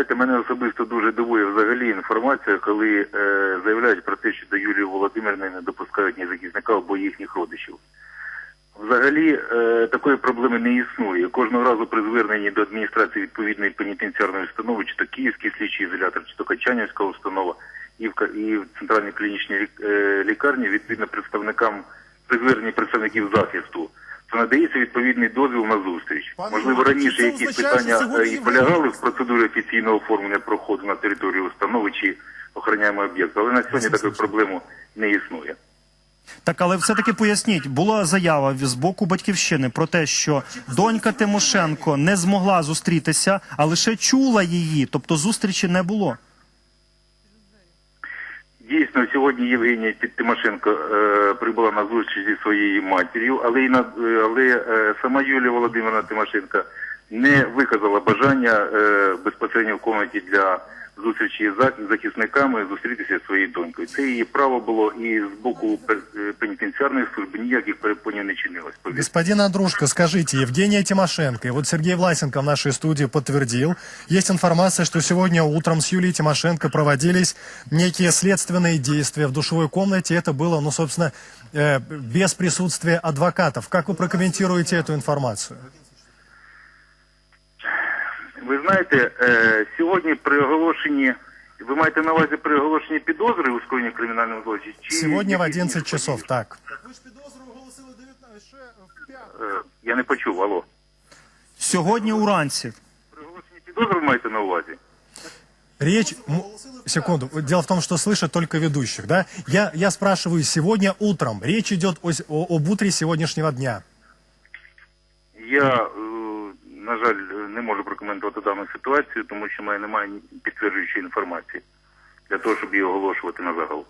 знаєте, мене особисто дуже дивує взагалі інформація, коли е, заявляють про те, що до Юлії Володимирівни не допускають ні захисника або їхніх родичів. Взагалі е, такої проблеми не існує. Кожного разу при зверненні до адміністрації відповідної пенітенціарної установи, чи то Київський слідчий ізолятор, чи то Качанівська установа, і в, і в центральній клінічній е, лікарні, відповідно представникам при зверненні представників захисту, то надається відповідний дозвіл на зустріч. Пане Можливо, Іване, раніше це якісь означає, що питання е, сьогодні і ви- полягали в процедурі офіційного оформлення проходу на територію установи чи охороняємо об'єкт, але на сьогодні такої проблеми не існує. Так, але все-таки поясніть, була заява з боку батьківщини про те, що донька Тимошенко не змогла зустрітися, а лише чула її, тобто зустрічі не було. Дійсно, сьогодні Євгенія Тимошенко е, прибула на зустріч зі своєю матір'ю, але, на, е, але е, сама Юлія Володимирівна Тимошенко не виказала бажання е, безпосередньо в комнаті для зустрічі з зах- захисниками зустрітися зі своєю донькою. Це її право було і з боку пе- е, пенітенціарної служби ніяких перепонів не чинилось. повірте. Господин Андрушко, скажите, Евгения Тимошенко, и вот Сергей Власенко в нашей студии подтвердил, есть информация, что сегодня утром с Юлией Тимошенко проводились некие следственные действия в душевой комнате. Это было, ну, собственно, э, без присутствия адвокатов. Как вы прокомментируете эту информацию? Ви знаєте, е, сьогодні при оголошенні, ви маєте на увазі при оголошенні підозри у скоєнні кримінального злочину? Чи Сегодня в якісь 11 інші часов, так. Е, Я не почув, алло. Сьогодні уранці. При оголошенні підозри ви маєте на увазі? Речь, м- секунду, дело в том, что слышат только ведущих, да? Я, я спрашиваю, сегодня утром, речь идет о, с- о- об утре сегодняшнего дня. Я, е, жаль, не можу прокоментувати дану ситуацію, тому що в мене немає підтверджуючої інформації для того, щоб її оголошувати на загал.